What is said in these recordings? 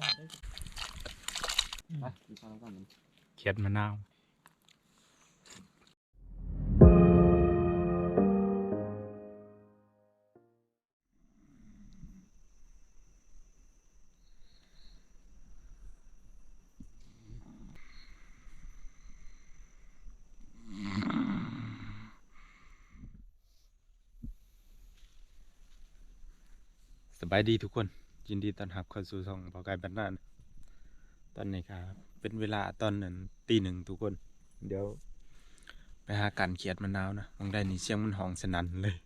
ไปกินข้าวกันมันเขียดมะนาวสบายดีทุกคน ยินดีต้อนรับเข้าสู่ช่องพอไก่บ้านนานตอนนี้ครับเป็นเวลาตอนนั้นตีหนึ่งทุกคน เดี๋ยว ไปหากันเขียดมะนาวนะมองได้นี่เสียงมันห้องสนั่นเลย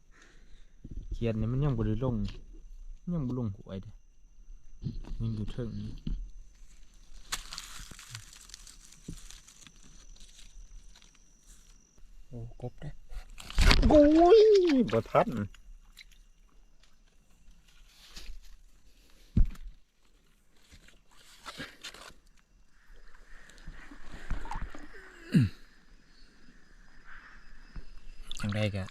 เขียดนี่มันยังบ่ได้ลงยังบ่ลงหวยเด้ยังอยู่เทิงนี่โอ้กบได้โอ้ยบ่ทัน จังได้ ก็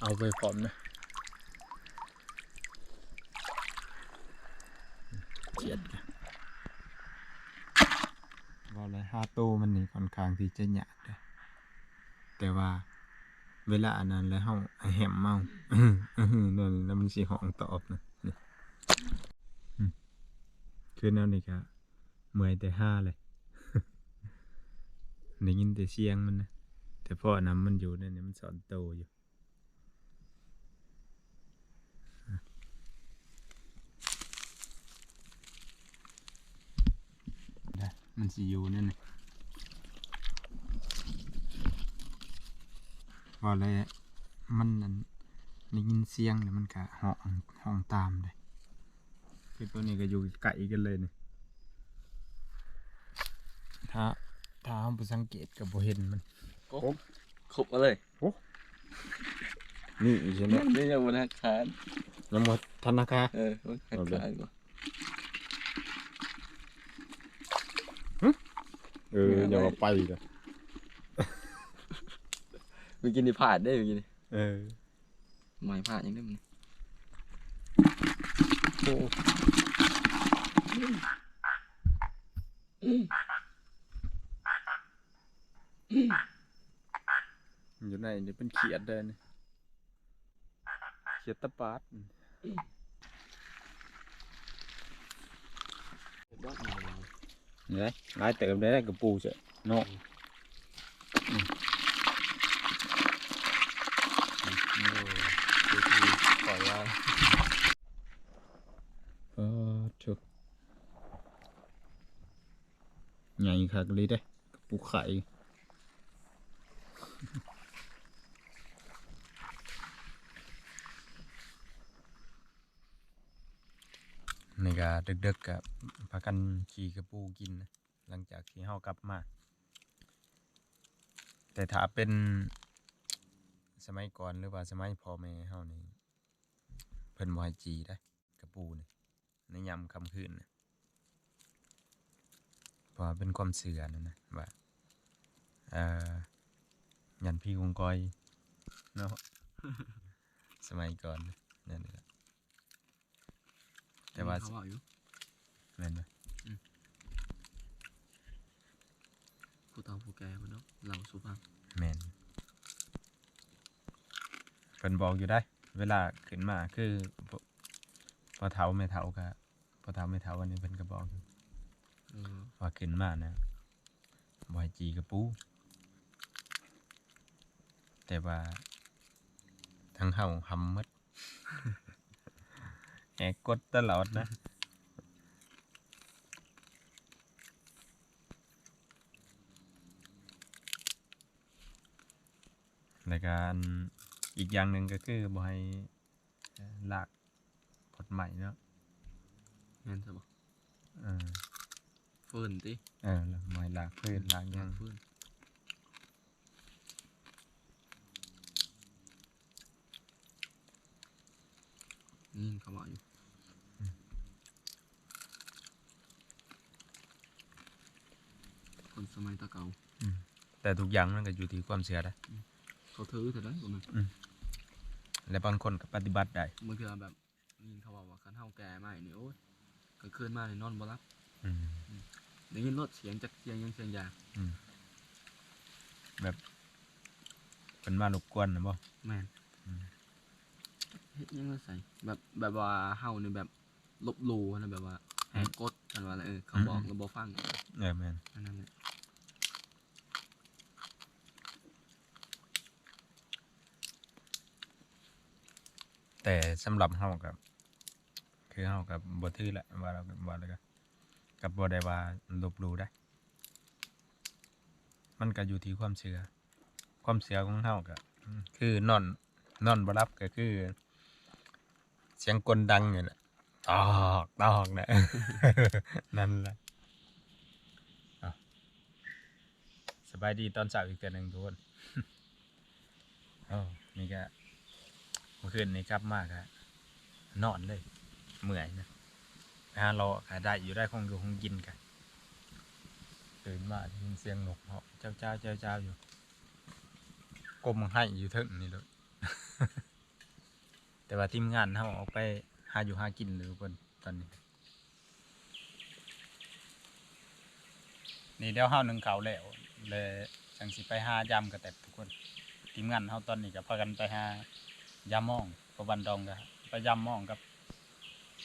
เอาไปพร้อมนะเขียดกันว่าเลยห้าโตวมันนี่ค่อนข้างที่จะหยากเลยแต่ว่าเวลาอันนั้นแล้วเฮาแหมเมาอื้ออื้อนั่นแล้วมันสิห้องตอบนะคือแนวนี้ก็เมื่อยแต่ห้าเลยได้ยินแต่เสียงมันนะแต่พออันนั้นมันอยู่ในนี้มันสอนโตอยู่ มันสิอยู่นั่นนี่พอเลยมันนั่นได้ยินเสียงแล้วมันก็ห้องห้องตามเลยคือตัวนี้ก็อยู่ไกลกันเลยนี่ถ้าถ้าเราไปสังเกตกับบ่เห็นมันครบมาเลยนี่ใช่ไหมนี่ยังบนอาคารยังหมดธนาคารเออมันอาคารก่อน เอออย่าเอาไปเลยเมื่อกี้นี่ผ่านได้เมื่อกี้นี่เออไม่ผ่านยังได้มันโอ้อยู่ในนี่เป็นเขียดเดินเขียดตะปาดรอบมาแล้วนี่ไงลายเติม ได้กับปูเจ้ะเนาะปล่อยว่าเออถูกใหญ่คักเลยเด้กับปูไข่ นี่ก็ดึกๆกับพากันขี่กระปูกิน หลังจากที่เฮากลับมา แต่ถ้าเป็นสมัยก่อนหรือว่าสมัยพ่อแม่เฮานี่เพิ่นบ่ให้จีได้กระปูนี่ในยามค่ำคืนนะเพราะเป็นความเชื่อนั่นนะว่าเอ่อยันพี่กงกอยเนาะสมัยก่อนนั่นแหละ แต่ว่าเขาบอกอยู่แม่นบ่ผู้เฒ่าผู้แก่มันเนาะเราสุภาพแม่นเพิ่นบอกอยู่ได้ เวลาขึ้นมาคือพพอเฒ่าแม่เฒ่าก็พอเฒ่าแม่เฒ่าอันนี้เพิ่นก็บอกอยู่เออว่าขึ้นมานะบ่ให้จีกระปู แต่ว่าทั้งเฮาหำหมด แหกกดตลอดนะในการอีกอย่างหนึ่งก็คือบ่ให้เอ่อลากผลใหม่เนาะงั้นใช่ปะเออเฟิร์นติเออแล้วบ่ให้ลากพืชลากหยังเฟิร์นนี่เขาบอกอยู่ คนสมัยตะเก่าแต่ทุกอย่างมันก็อยู่ที่ความเชื่อนะเขาถือแต่ได้ประมาณและบางคนก็ปฏิบัติได้เมื่อคือแบบนี่เขาบอกว่าคันเฮาแก่มานี่โอ้ยก็คืนมานี่นอนบ่รับอืมได้ยินรถเสียงจากเสียงยังเสียงยาแบบเป็นมารบกวนนะบ่แม่นอืมเฮ็ดยังไงใส่แบบแบบว่าเฮานี่แบบลบหลู่นะแบบว่าแหกกฎกันว่าอะไรเออเขาบอกแล้วบ่ฟังเออแม่นอันนั้นแหละ แต่สำหรับเฮากับ คือเฮากับบ่ถือแหละว่าเราว่าแล้วก็กับบ่ได้ว่าลบหลู่ได้ มันก็อยู่ที่ความเชื่อ ความเชื่อของเฮาก็อืมคือนอนนอนบ่รับก็คือ เสียงกลดังนี่แหละตอกตอกนะนั่นแหละสบายดีตอนเช้าอีกเทื่อหนึ่งทุกคนโอ้นี่ก็ เมื่อคืนนี้กลับมากอะนอนเลยเมื่อยนะไปหาเราขาได้อยู่ได้คงอยู่คงกินกันตื่นมาได้ยินเสียงนกเหาะเจ้าเจ้าเจ้าเจ้าอยู่กลมให้อยู่เทึงนี่เลยแต่ว่าทีมงานเขาออกไปหาอยู่หากินเลยทุกคนตอนนี้นี่เดี๋ยวเฮาหนึ่งเขาแล้วเลยจังสิไปหายำกระแตบทุกคนทีมงานเฮาตอนนี้ก็พากันไปหา ยามองพบันดองก็ไปยามองกับ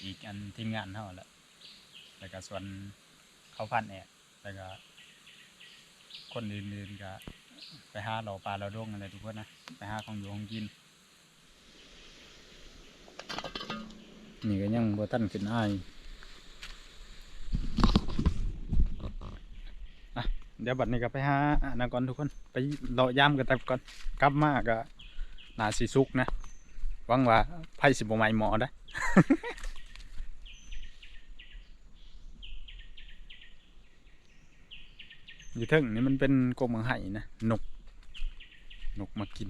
อีกอันทีมงานเฮาแหละแล้วก็ส่วนเขาพันแอกแล้วก็คนอื่นๆก็ไปหาเหล่าปลาเหล่าด้งอะไรทุกคนนะไปหาของอยู่ของกิน นี่ก็ยังบ่ทันขึ้นอ้ายอะเดี๋ยวบัดนี้ก็ไปหาอันนั้นก่อนทุกคน ไปรอย่ำกันแต่ก่อนกลับมาก็นาสิสุกนะ หวังว่าไพ่สิบไหม้หมอได้อยู่ทึงนี่มันเป็นกงมังไห่นะนกนกมากิน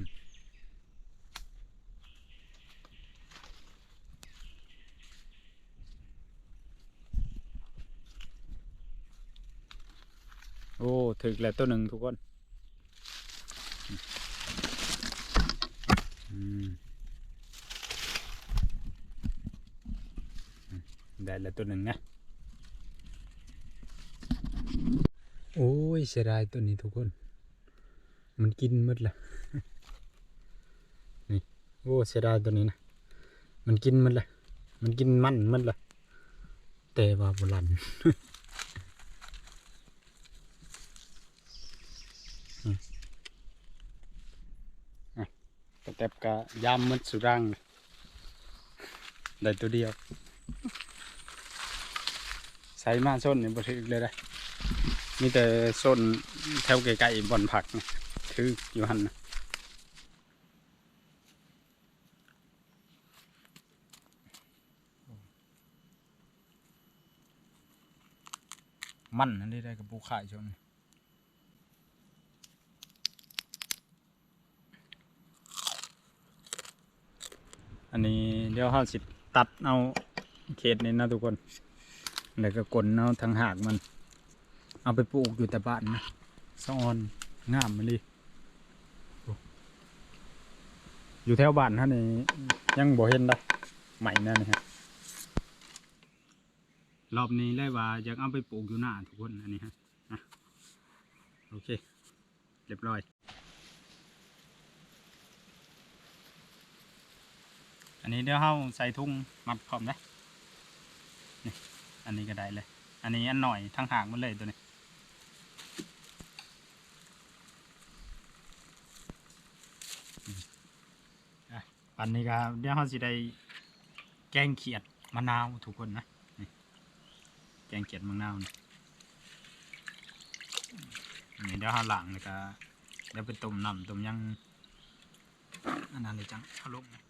โอ้ถึกแล้วตัวหนึ่งทุกคนอืมอืม ได้แล้วตัวหนึ่งนะ โอ้ยเสียดายตัวนี้ทุกคน มันกินหมดละนี่โอ้เสียดายตัวนี้นะ มันกินหมดละมันกินมันหมดละแต่ว่าบลันกระแตบกะยามมันสุรังได้ตัวเดียว ใส่มาส้นนี่บ่ถือเลยได้มีแต่ส้นแถวไกลๆบ่อนผักนี่ถืออยู่หันนะมันนั่นได้ได้กับปูข่ายชนอันนี้เดี๋ยวเราสิตัดเอาเขตนี้นะทุกคน แล้วก็กลนเอาทางหากมัน เอาไปปลูกอยู่แต่บ้านนะสะออนงามมาเลยอยู่แถวบ้านท่านนี่ยังบ่เห็นได้ใหม่นั่นนะฮะรอบนี้เลยว่าอยากเอาไปปลูกอยู่หน้าทุกคนอันนี้ฮะโอเค เรียบร้อย อันนี้เดี๋ยวเราใส่ทุ่งมัดพร้อมนะนี่ อันนี้ก็ได้เลย อันนี้อันหน่อยทั้งหางมันเลยตัวนี้อันนี้ก็เดี๋ยวเราสิได้แกงเขียดมะนาวทุกคนนะนแกงเขียดมะนาวนี่นี่เดี๋ยวเราหล้างแล้วก็เดี๋ยวไปต้มน้ำต้มยังอันนั้นเลยจังเอาลงนะ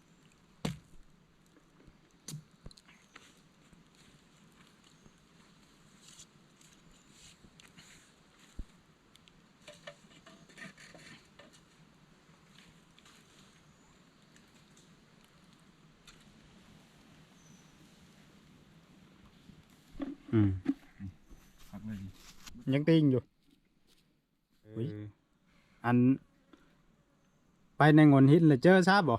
อืมพักเลยยังติ้งอยู่ อุ๊ย อัน ไปในงนหินเลยเจอทราบบ่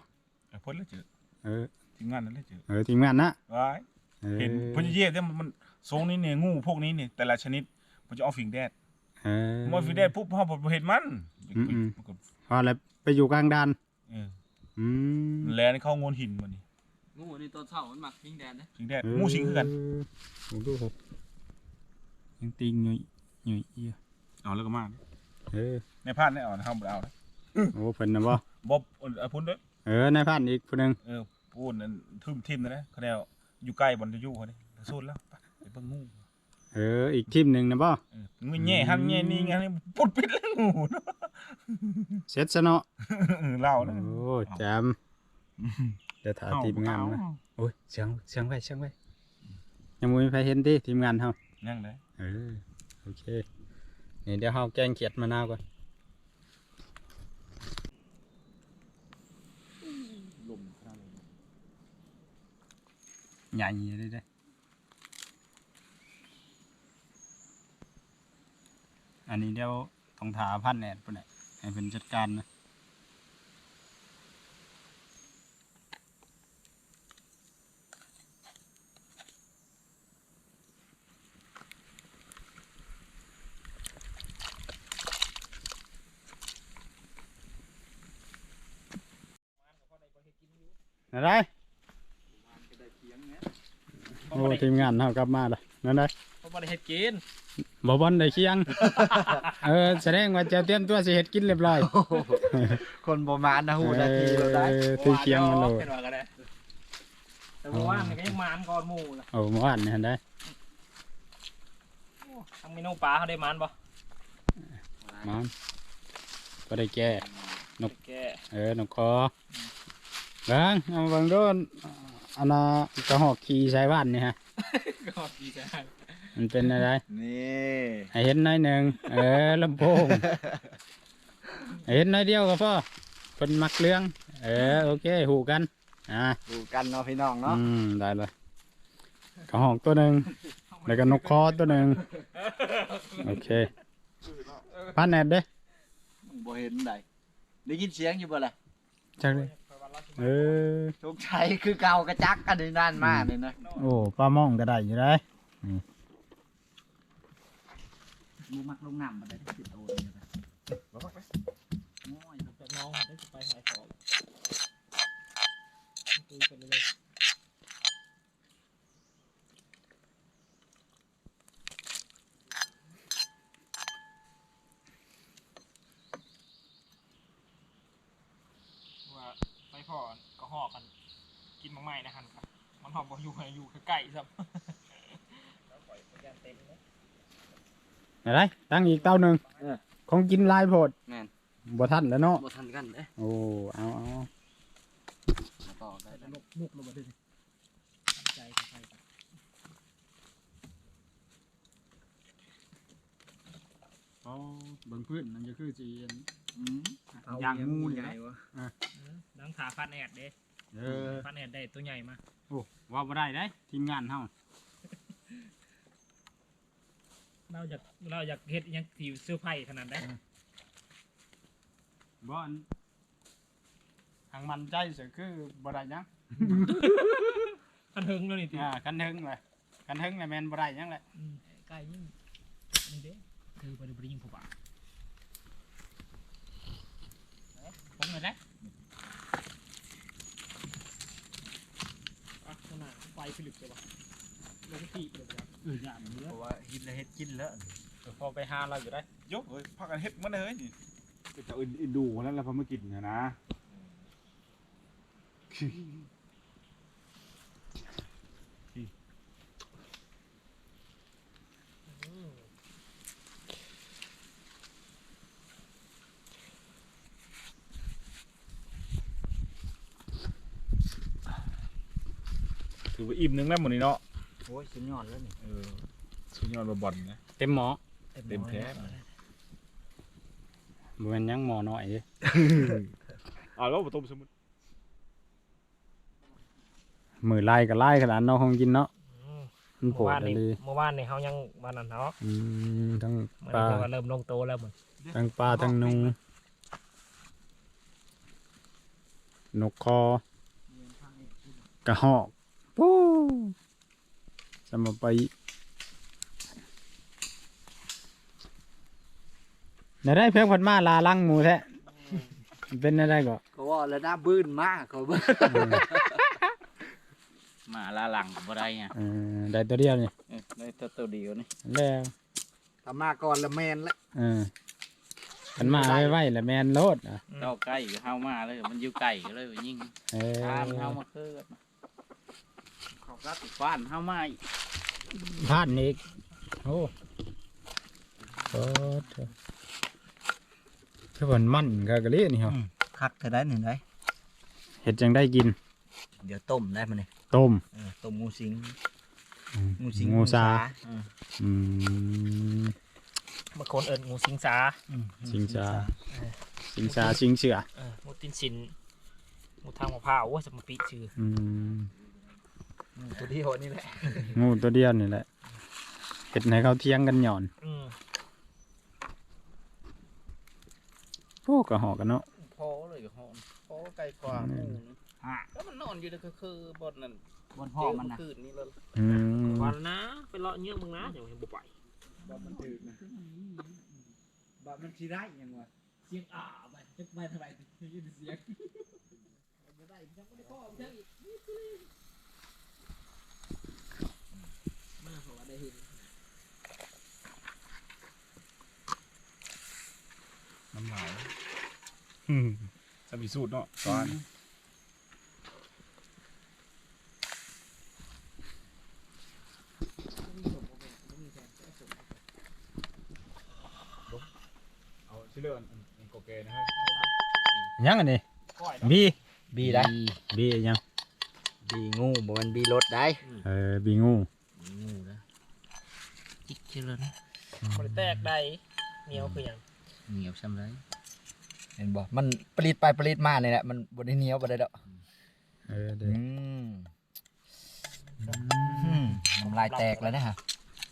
เออพ้นแล้วเจอเออทีมงานนั้นแล้วเจอเออทีมงานนะว้ายออเห็นเพ้นเยี่ยมเนี่ยมันมันทรงนี้เนี่ยงูพวกนี้เนี่ยแต่ละชนิดมันจะเอาฝิงแดดเออมอฝิงแดดปุ๊บพอผมเห็นมันอืมอืม มันก็พอแล้วไปอยู่กลางดานเอออืม แลนเข้างูหินมันนี่ งูนี่ตัวเท่ามันหมักพิงแดนนะฝิงแดดงูสิงคือกันโอ้โหยังติงหน่อยหน่อยเอียเอาแล้วก็มาเออในพานเนี่ยเอานะครับบ่เอานะโอ้เพิ่นน่ะบ่บ๊อบเอาพุ่นเด้อเออนายพันอีกผู้หนึงเออพูดนั่นทึมทิมนะนะเขาแนวอยู่ใกล้บอลจะอยู่เขาเนี่ยสู้แล้วไปไปเบิ่งงูเอออีกทีมหนึงนะบ่เอองูแง่หันแง่นี่ไงนี่ปุดปิดแล้วงูเนาะเสร็จซะเนาะ เออเล่านะ โอ้แจมเดี๋ยวถาทีมงานนะโอ้ยเสียงเสียงไว้เสียงไว้ยังบ่มีใครเห็นติทีมงานเฮายังเลยเออโอเคนี่เดี๋ยวเฮาแกงเขียดมะนาวก่อนลมขนาดนี้ใหญ่เลยเด้ออันนี้เดี๋ยวต้องถาพันแอดปุ่นแหละให้เป็นจัดการนะ ทีมงานเฮากลับมาแล้วนั่นได้เขาบ่ได้เฮ็ดกินบ่บอลได้เคียง เออแสดงว่าเจะเตรียมตัวสิเฮ็ดกินเรียบร้อยคนประมาณนะหูนาทีเราได้เออถือเคียงมันโลดเห็นว่าก็ได้แต่ว่าว่านนี่ก็ยังมานก่อนหมู่ล่ะโอ้เมื่อวานนี่เห็นได้ทำเมนูปลาเขาได้มานบ่มันก็ได้แก้แกเออนกคอเบิ่งเอาเบิ่งโดนอันน่ะกระหอกขี่ใส่บ้านนี่ฮะ ก็ดีใจมันเป็นอะไรนี่ให้เห็นหน้อยหนึ่งเออลำโพงให้เห็นน้อยเดียวก็พอเพิ่นมักเรื่อง เออโอเคหูกันอ่าดูกันเนาะพี่น้องเนาะอืมได้เลยกระหอกตัวหนึ่งแล้วก็นกคอตัวหนึ่งโอเคพันแอดเด้บ่เห็นไดได้ยินเสียงอยู่บ่ล่ะจักเลย เออสงสัยคือเก่ากระจักกันนี่นานมากเลยนะโอ้ปลามองก็ได้อยู่ได้มูมักลงน้ำมาได้ติดโตเลยนะบ่มักไหมน้อยจากน้องได้สิไปหายของคุยกันเลย ว่าไปพ่ อก็หอกกัน กินมังไม้นะฮันครับมันหอกบ่อยู่ให้อยู่ใกล้ๆซับแล้วปล่อยยานเต็มเลยอะไรตั้งอีกเต้าหนึ่งของกินหลายโพดแม่น บ่ทันแล้วเนาะบ่ทันกันเด้โอ้เอาเอามาต่อได้เด้อมุกมุกลงมาด้วยใจใครกันเอาเบิ่งพื้นมันจะคือจีน อืมอย่างงูนี่นะวะดังขาฟันแอดเด้เออฟันแอดได้ตัวใหญ่มาโอ้ว่าบ่ได้ได้ทีมงานเฮาเราอยากเราอยากเฮ็ดอิหยังสิเสื้อร์ไผ่ขนาดได้บ่อันทางมันใจเสียคือบ่ได้หยังคันเทิงแล้วนี่ติอ่าคันถึงเลยคันถึงเลยแม่นบ่ได้หยังแหละอืมใกล้ยิ่งนี่เด้คือบ่ได้บ่ได้ยิงผู้บ่าว เอ๊ะผมเลยนะอะข้างหน้าไฟผลิตเลยบ่ลงที่เลยบ่เอออย่างนี้เพราะว่าเฮ็ดแล้วเฮ็ดกินแล้วพอไปหาเราอยู่ได้ยกเฮ้ยพักกันเฮ็ดมันเลยนี่จะอื่นดูแล้วเราพอมากินนะนะ ถือว่าอิ่มหนึงแล้วหมดนี่เนาะโอ้ยสุดยอดแล้วนี่เออสุดยอดบ่บอลนะ เต็มหมอเต็มแท้บ่แม่นหยังหมอน้อยเด้อ่าแล้วบ่ต้มสมุนมือไล่ก็ไล่ขนาดเนาะของกินเนาะอืมมันโผเมื่อล่วานเลนี่ยเมื่อวานนี่เขายังวันนั้นเนาะอืมทั้งมันปลาก็เริ่มลงโตแล้วเหมือนทั้งปลาทั้งนุงนกคอกระหอก sama pai này đây phép phật ma là lăng mù thế bên này đây có có gọi là đã bươn ma có bươn mà là lăng của đây nha đây tôi đi này đây tôi tôi đi này đây thằng ma còn là men đấy มันมาไว้ไว้ละแมนโลดเจ้าไก่เฮามาเลยมันอยู่ไก่เลยยิ่งตามเฮามาคือ กันเขาก็ติดฟ้านเฮามาอีกพลาดอีกโอ้โอ้เถอะคือมันมันกะกะเลีนี่เหรอคักเธอได้หนึ่งได้เห็ดจังได้กิน เดี๋ยวต้มได้มันนี่ต้มเออต้มงูสิงอืมงูสิงงูซาอืมอืมบางคนเอิ้นงูสิงสาอืมสิงซาสิงซาสิงเสือเอองูตินสินงูทางมะพร้าวโอ้ยสมปีชื่ออืมงู ตัวเดียวนี่แหละงูตัวเดียวนี่แหละเห็ดให้เขาเที่ยงกันหย่อนอืมโอ้กระหอกกันเนาะพอเลยกับฮอนพอไกลกว่าหมู่นึงแล้วมันนอนอยู่ในคือคือบนนั่นบนพ่อมันนะเจเคืนนี้เลยอืมวันนะไปเลาะเงี้ยมึงนะเดี๋ยวยังบ่ไปบ่มันถือนะบ่มันสิได้ยังวะเสียงอ่าไปจักไปเท่าไหร่ได้ยินเสียงบ่ได้ยังบ่ได้พ่อมันอีกมาเพราะว่าได้เห็น น้ำลายสมิสูตรเนาะตอนเอาชิเลอร์อันโกเกนะฮะยังอันนี้ก้อยเนาะบีบีได้บียังบีงูบ่มันบีรถได้เออบีงูงูนะจิกเชื่อนะบ่ได้แตกใดเหนียวคือหยังเหนียวซ้ำเลย เห็นบ่มันปลิดไปปลิดมาเนี่ยแหละมันบ่ได้เหนียวบ่ได้ดอกเออเด้อืมอืมน้ำลายแตกแล้วนะฮะ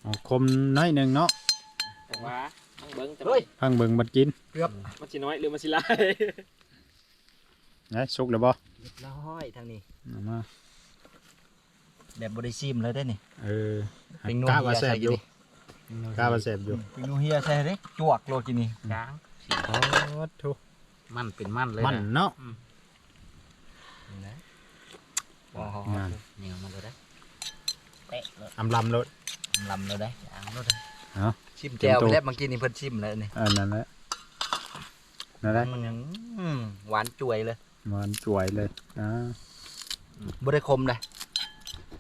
เอาคมน้อยหนึ่งเนาะแต่ว่าต้องเบิ่งแต่เฮ้ยพังเบิ่งบัดกินมันสิน้อยหรือมันสิหลายนะสุกแล้วบ่เรียบร้อยทางนี้เอามาแบบบริซิมเลยได้นี่เออเป็นนัวกล้าว่าเฮียแซ่บใส่อยู่กินดิกล้าว่าแซ่บอยู่เป็นนูเฮียใช่ไหมจวกโลกินี่จางโอ้ทุ มันเป็นมันเลยมันนะเนาะนี่นะว้าวงานเหนียวมาเลยได้เตะเลยอำลำรถลำเราได้จางเลยได้เนาะชิมแก้วเต็มตัวไปแล้วเมื่อกี้นี่เพิ่นชิมแล้วนี่เออนั่นแหละนั่นแหละมันยังอืมหวานจ่วยเลยมันจวยเลยอ่าบ่ได้คมเลย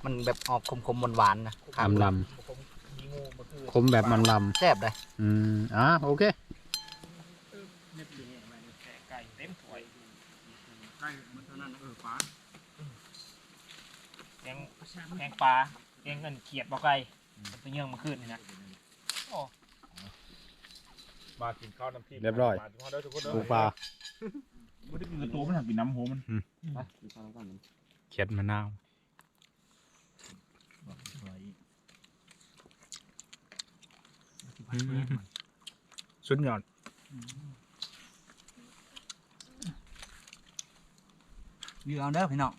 มันแบบออกคมคมหวานหวานๆนะอำลผมมีงูบ่คือำคมแบบมันลแซ่บเลยำอืมอะโอเค เน็บอยู่นี่มานี่แกะไก่เต็มถ้วย ใกล้มันเท่านั้นเออฟ้า แกงแกง ปลาแกงเงินเขียดบ่ไก่ตัวเยื่องมาขึ้นนี่นะมากินข้าวน้ำพริกเรียบร้อย มากินข้าวเด้อทุกคนเด้อปูปลาไม่ได้กินกระตัวมันหักกินน้ำโหมันไปกินข้าวก่อนเขียดมะนาวสุดยอดอยู่เอาเด้อพี่น้อง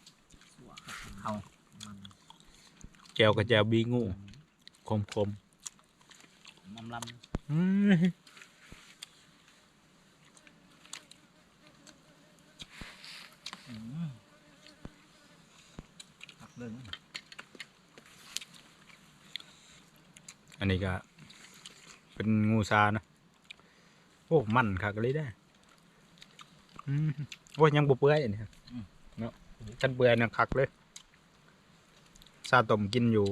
แจวกับแจวบีงูคมคมน้ำลๆอืมผักเรื่องอันนี้ก็ เป็นงูซานะ โอ้มันคักเลยได้อืมโอ้ยยังบ่เปื่อยอันนี้ครับเนาะกันเปื่อยนะคักเลย ซาต้มกินอยู่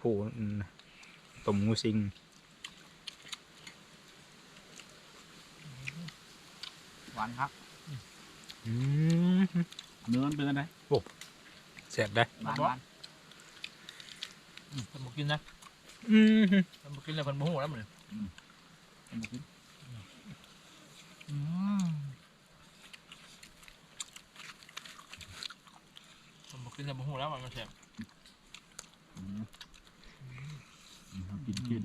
ผู้อืมต้มงูสิงหวานครับอืมเนื้อมันเป็นอะไรแซ่บได้หวานหวานเพิ่นบ่กินนะอืมเพิ่นบ่กินแล้วเพิ่นบ่ฮู้แล้วมื้อนี้อืมเพิ่นบ่กินแล้วบ่ฮู้แล้วว่ามันแซ่บ กินกิน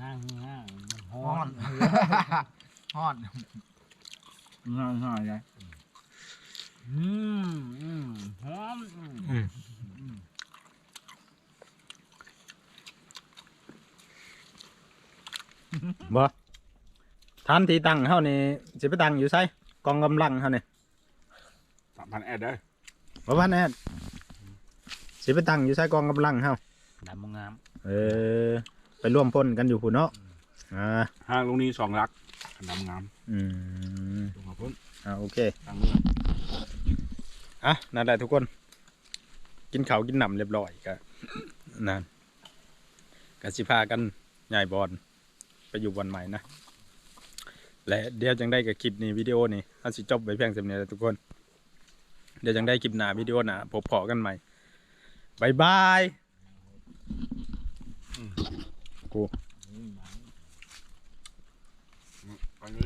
ห้างห้างห้อนอนห้างห้างเลยอืมอืมหอมบ่ ฐานที่ตั้งเฮานี่สิไปตั้งอยู่ไสกองกำลังเฮานี่สามพันแอดเด้อบ่ว่าแน่สิไปตั้งอยู่ไสกองกำลังเฮาดำมงาม เออ ไปร่วมพ่นกันอยู่พุ่นเนาะอ่าห้างตรงนี้สองลักดำงามอืมตรงกับพุ่นอ่าโอเคตั้งเมื่ออะนั่นแหละทุกคน กินข้าวกินหนำเรียบร้อยก็นั่นก็สิพากันย้ายบอลไปอยู่วันใหม่นะ และเดี๋ยวจังได้กับคลิปนี้วิดีโอนี้เอาสิจบไปเพียงสำเนียงทุกคน เดี๋ยวจังได้คลิปหน้าวิดีโอหน้าพบพอกันใหม่บายบายกูอืม